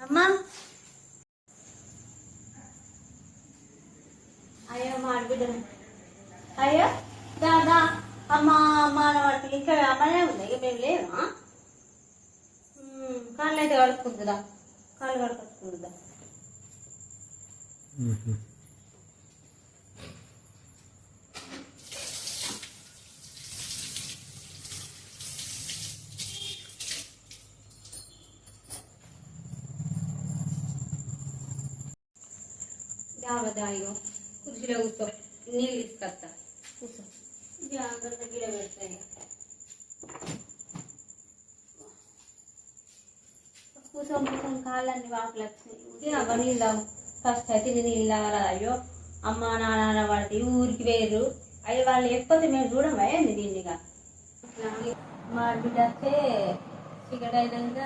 అమ్మా. అయ్యో మా ఆడబిడ్డ. అయ్యో దాదా అమ్మ అమ్మ వాటికి ఇంకా అమ్మనే ఉంది? ఇక మేము లేవా? కాళ్ళు అయితే కడుక్కుంటుందా కాళ్ళు కడుక్కుంటుందా దావదాయో కుర్చీలో కూర్చో నీళ్ళు తీసుకొస్తా కూర్చో జాగ్రత్త గిడ పెడతాయి కూర్చొని వాకులు తాగు ఫస్ట్ అయితే నేను నీళ్ళు తాగల అయ్యో అమ్మ నాన్న పడితే ఊరికి వేరు అయ్యో వాళ్ళు లేకపోతే మేము చూడమా ఏంది దీన్నిగా మా బిడ్డ వస్తే చీకటి అయినాక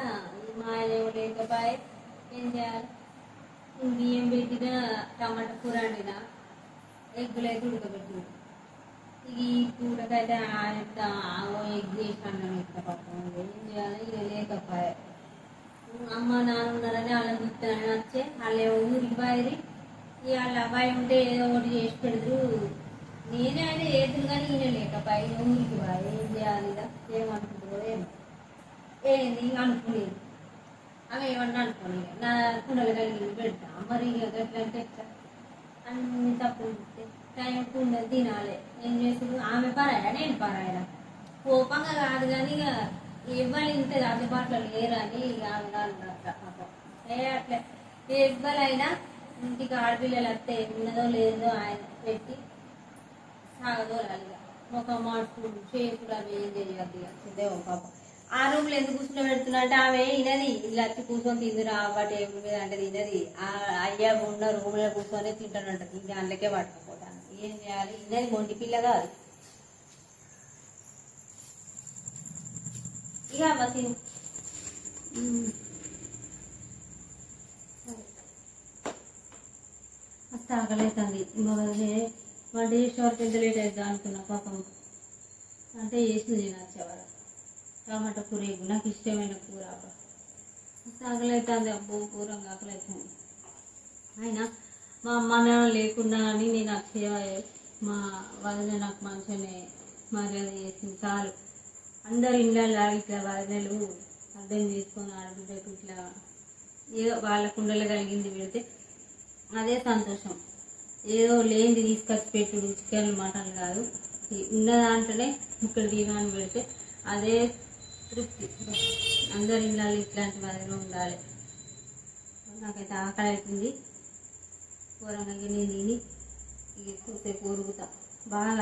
మా ఆయన లేకపోయి ఏం చేయాలి బియ్యం పెట్టిన టమాటా కూర వండిన ఎగ్గులు అయితే ఉడకబెట్టిన ఈ కూరకైతే ఆయన ఎగ్ చేసి అన్నం ఎక్కడ ఏం చేయాలి ఇక లేకపోయా అమ్మ నాన్న ఉన్నారని వాళ్ళని చూస్తానని వచ్చే వాళ్ళు ఊరికి బాయరి ఇక వాళ్ళ అబ్బాయి ఉంటే ఏదో ఒకటి చేసి పెడదు నేనే ఆయన ఏదును కానీ ఈయన లేకపోయా ఊరికి బాయ్ ఏం చేయాలి ఇక ఏమనుకుంటుందో ఏమో ఏంది అనుకునేది అవి ఏమన్నా అనుకోని నా కుండలు కలిగి పెడతా. మరి ఇక గట్ల ఎట్లా? అన్ని తప్పులు చెప్తే టైం కుండలు తినాలి. ఏం చేసుడు ఆమె పరాయా? నేను పరాయా కోపంగా కాదు కానీ ఇక ఇవ్వాలి ఇంత అందుబాటులో లేరని ఇక అట్లా పాపం. ఏ అట్లా? ఎవ్వరైనా ఇంటికి ఆడపిల్లలు వస్తే ఉన్నదో లేదో ఆయన పెట్టి సాగదోలాలి ఇక. ముఖం మార్చుకుడు చేసుడు అవి ఏం చేయాలి ఇక. సిద్ధేమో పాపం. ఆ రూమ్లో ఎందుకు కూర్చుని పెడుతున్నా అంటే ఆమె ఇనది ఇలా వచ్చి కూర్చొని తిందురా అవ్వ టేబుల్ మీద అంటే తినది. ఆ అయ్యా ఉన్న రూమ్లో కూర్చొని తింటానంట ఇంకా అందుకే పట్టుకుపోతాను ఏం చేయాలి? ఇన్నది మొండి పిల్ల కాదు. ఇక అవ్వ తిను. ఉమ్. మస్తు వంట చేసే వరకు ఎంత లేట్ అవుతుందా అనుకున్నా పాపం. అంటే చేసింది నేను వచ్చేవారు టమాటా కూర నాకు ఇష్టమైన కూర అబ్బా. ఆకలి అవుతుంది అబ్బో కూర ఆకలి అవుతుంది అయినా మా అమ్మ నాన్న లేకున్నా అని నేను అక్షయ మా వదిన నాకు మంచిగానే మర్యాద చేసింది. చాలు. అందరు ఇళ్ళల్లో ఇట్లా వదినలు అర్థం చేసుకొని ఆడబిడ్డకు ఇట్లా ఏదో వాళ్ళ కుండలు కలిగింది పెడితే అదే సంతోషం. ఏదో లేనిది తీసుకొచ్చి పెట్టుడు చికెన్ మటన్ కాదు. ఉన్న దాంట్లోనే ఇక్కడ దీవాన్ని పెడితే అదే తృప్తి. అందరి ఇళ్ళల్లో ఇట్లాంటి వదిన ఉండాలి. నాకైతే ఆకలి అవుతుంది కూరగాయ నేను తిని ఇక చూసే బాగా